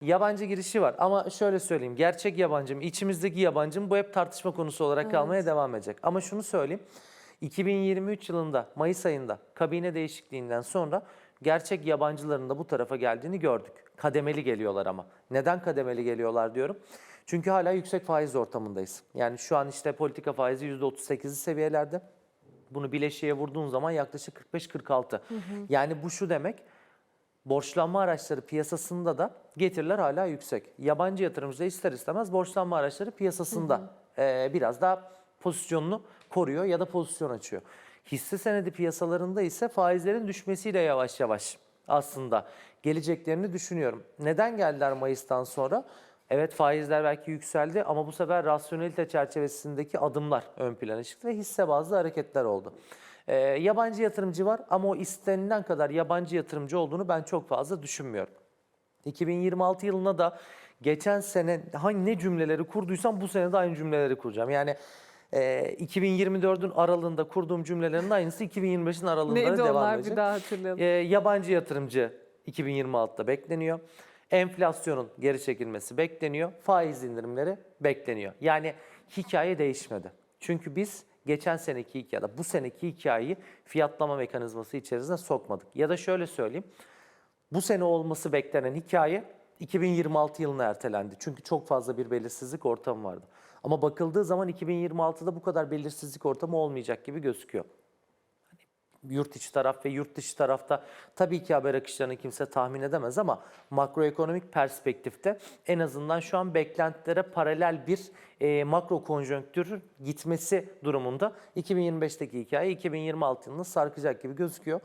Yabancı girişi var ama şöyle söyleyeyim. Gerçek yabancı mı, içimizdeki yabancı mı bu hep tartışma konusu olarak kalmaya devam edecek. Ama şunu söyleyeyim. 2023 yılında Mayıs ayında kabine değişikliğinden sonra gerçek yabancıların da bu tarafa geldiğini gördük. Kademeli geliyorlar ama. Neden kademeli geliyorlar diyorum? Çünkü hala yüksek faiz ortamındayız. Yani şu an işte politika faizi %38'li seviyelerde. Bunu bileşiğe vurduğun zaman yaklaşık 45-46. Yani bu şu demek borçlanma araçları piyasasında da getiriler hala yüksek. Yabancı yatırımcı da ister istemez borçlanma araçları piyasasında eee, biraz daha pozisyonunu koruyor ya da pozisyon açıyor. Hisse senedi piyasalarında ise faizlerin düşmesiyle yavaş yavaş aslında geleceklerini düşünüyorum. Neden geldiler Mayıs'tan sonra? Evet faizler belki yükseldi ama bu sefer rasyonelite çerçevesindeki adımlar ön plana çıktı ve hisse bazlı hareketler oldu. Ee, yabancı yatırımcı var ama o istenilen kadar yabancı yatırımcı olduğunu ben çok fazla düşünmüyorum. 2026 yılına da geçen sene hangi ne cümleleri kurduysam bu sene de aynı cümleleri kuracağım. Yani e, 2024'ün aralığında kurduğum cümlelerin aynısı 2025'in aralığında da Neydi devam onlar edecek. bir daha hatırlayalım. E, yabancı yatırımcı 2026'da bekleniyor. Enflasyonun geri çekilmesi bekleniyor. Faiz indirimleri bekleniyor. Yani hikaye değişmedi. Çünkü biz geçen seneki ya da bu seneki hikayeyi fiyatlama mekanizması içerisine sokmadık. Ya da şöyle söyleyeyim. Bu sene olması beklenen hikaye 2026 yılına ertelendi. Çünkü çok fazla bir belirsizlik ortamı vardı. Ama bakıldığı zaman 2026'da bu kadar belirsizlik ortamı olmayacak gibi gözüküyor yurt içi taraf ve yurt dışı tarafta tabii ki haber akışlarını kimse tahmin edemez ama makroekonomik perspektifte en azından şu an beklentilere paralel bir e, makro konjonktür gitmesi durumunda 2025'teki hikaye 2026 yılını sarkacak gibi gözüküyor.